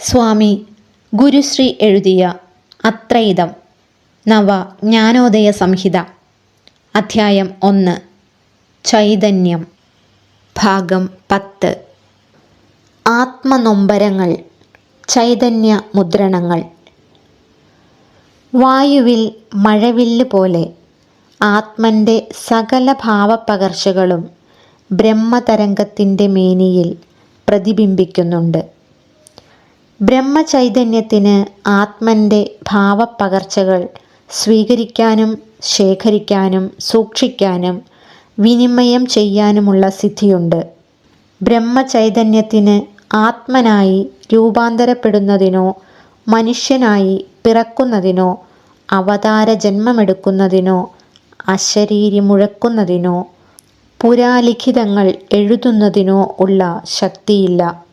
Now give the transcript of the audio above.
സ്വാമി ഗുരുശ്രീ എഴുതിയ അത്രയിതം. നവ ജ്ഞാനോദയ സംഹിത. അധ്യായം ഒന്ന്. ചൈതന്യം. ഭാഗം പത്ത്. ആത്മനൊമ്പരങ്ങൾ. ചൈതന്യ മുദ്രണങ്ങൾ. വായുവിൽ മഴവില്ല് പോലെ ആത്മന്റെ സകല ഭാവപ്പകർച്ചകളും ബ്രഹ്മതരംഗത്തിന്റെ മേനിയിൽ പ്രതിബിംബിക്കുന്നുണ്ട്. ബ്രഹ്മചൈതന്യത്തിന് ആത്മന്റെ ഭാവപ്പകർച്ചകൾ സ്വീകരിക്കാനും ശേഖരിക്കാനും സൂക്ഷിക്കാനും വിനിമയം ചെയ്യാനുമുള്ള സിദ്ധിയുണ്ട്. ബ്രഹ്മചൈതന്യത്തിന് ആത്മനായി രൂപാന്തരപ്പെടുന്നതിനോ മനുഷ്യനായി പിറക്കുന്നതിനോ അവതാര ജന്മമെടുക്കുന്നതിനോ അശരീരി മുഴക്കുന്നതിനോ പുരാലിഖിതങ്ങൾ എഴുതുന്നതിനോ ഉള്ള ശക്തിയില്ല.